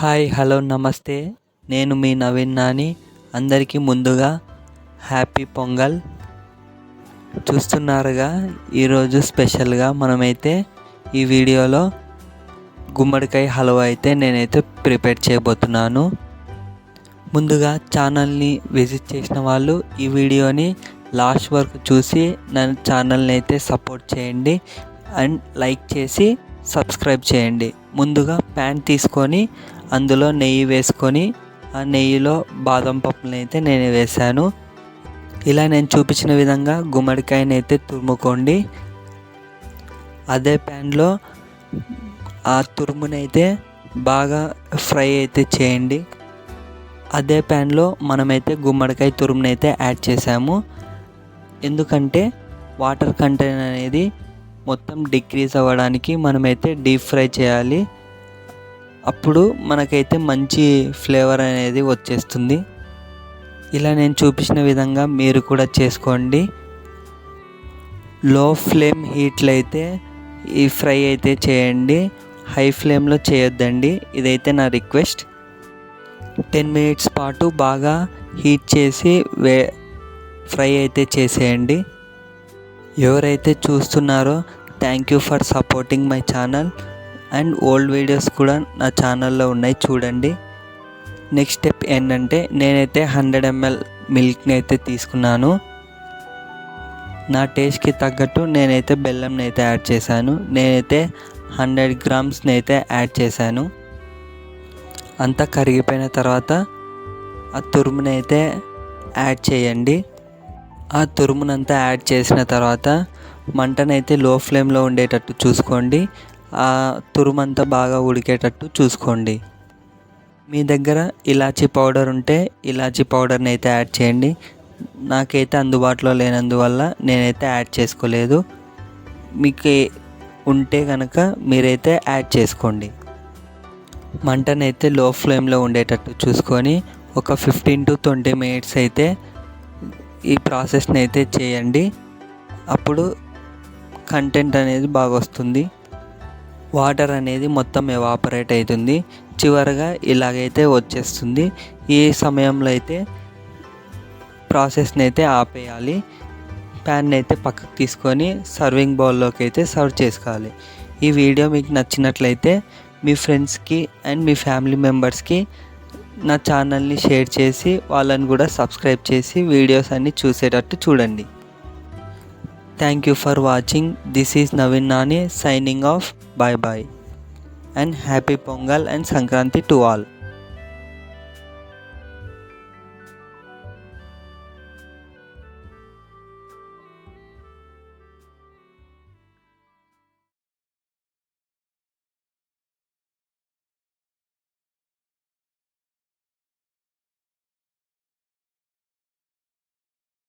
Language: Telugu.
హాయ్ హలో నమస్తే. నేను మీ నవీన్ నాని. అందరికీ ముందుగా హ్యాపీ పొంగల్. చూస్తున్నారుగా ఈరోజు స్పెషల్గా మనమైతే ఈ వీడియోలో గుమ్మడికాయ హల్వా అయితే నేనైతే ప్రిపేర్ చేయబోతున్నాను. ముందుగా ఛానల్ని విజిట్ చేసిన వాళ్ళు ఈ వీడియోని లాస్ట్ వరకు చూసి నన్ను ఛానల్ని అయితే సపోర్ట్ చేయండి. అండ్ లైక్ చేసి సబ్స్క్రైబ్ చేయండి. ముందుగా ప్యాన్ తీసుకొని అందులో నెయ్యి వేసుకొని ఆ నెయ్యిలో బాదం పప్పులను అయితే నేను వేశాను. ఇలా నేను చూపించిన విధంగా గుమ్మడికాయని అయితే తురుముకోండి. అదే ప్యాన్లో ఆ తురుమునైతే బాగా ఫ్రై అయితే చేయండి. అదే ప్యాన్లో మనమైతే గుమ్మడికాయ తురుమునైతే యాడ్ చేసాము ఎందుకంటే వాటర్ కంటెంట్ అనేది మొత్తం డిక్రీజ్ అవ్వడానికి మనమైతే డీప్ ఫ్రై చేయాలి. అప్పుడు మనకైతే మంచి ఫ్లేవర్ అనేది వచ్చేస్తుంది. ఇలా నేను చూపించిన విధంగా మీరు కూడా చేసుకోండి. లో ఫ్లేమ్ హీట్లో అయితే ఈ ఫ్రై అయితే చేయండి. హై ఫ్లేమ్లో చేయొద్దండి. ఇదైతే నా రిక్వెస్ట్. టెన్ మినిట్స్ పాటు బాగా హీట్ చేసి వే ఫ్రై అయితే చేసేయండి. ఎవరైతే చూస్తున్నారో thank you for supporting my channel. And old videos కూడా నా ఛానల్లో ఉన్నాయి చూడండి. నెక్స్ట్ స్టెప్ ఏంటంటే నేనైతే హండ్రెడ్ ఎంఎల్ మిల్క్ని అయితే తీసుకున్నాను. నా టేస్ట్కి తగ్గట్టు నేనైతే బెల్లంని అయితే యాడ్ చేశాను. నేనైతే హండ్రెడ్ గ్రామ్స్ని అయితే యాడ్ చేశాను. అంతా కరిగిపోయిన తర్వాత ఆ తురుముని అయితే యాడ్ చేయండి. ఆ తురుమునంతా యాడ్ చేసిన తర్వాత మంటనైతే లో ఫ్లేమ్లో ఉండేటట్టు చూసుకోండి. ఆ తురుమంతా బాగా ఉడికేటట్టు చూసుకోండి. మీ దగ్గర ఇలాచీ పౌడర్ ఉంటే ఇలాచీ పౌడర్ని అయితే యాడ్ చేయండి. నాకైతే అందుబాటులో లేనందువల్ల నేనైతే యాడ్ చేసుకోలేదు. మీకు ఉంటే కనుక మీరైతే యాడ్ చేసుకోండి. మంటనైతే లో ఫ్లేమ్లో ఉండేటట్టు చూసుకొని ఒక ఫిఫ్టీన్ టు ట్వంటీ మినిట్స్ అయితే ఈ ప్రాసెస్ని అయితే చేయండి. అప్పుడు కంటెంట్ అనేది బాగా వస్తుంది వాటర్ అనేది మొత్తం ఎవాపరేట్ అవుతుంది. చివరగా ఇలాగైతే వచ్చేస్తుంది. ఈ సమయంలో అయితే ప్రాసెస్ని అయితే ఆపేయాలి. ప్యాన్ అయితే పక్కకు తీసుకొని సర్వింగ్ బౌల్లోకి అయితే సర్వ్ చేసుకోవాలి. ఈ వీడియో మీకు నచ్చినట్లయితే మీ ఫ్రెండ్స్కి అండ్ మీ ఫ్యామిలీ మెంబర్స్కి నా ఛానల్ని షేర్ చేసి వాళ్ళని కూడా సబ్స్క్రైబ్ చేసి వీడియోస్ అన్నీ చూసేటట్టు చూడండి. Thank you for watching. This is Navin Nani signing off. Bye bye. And happy Pongal and Sankranti to all.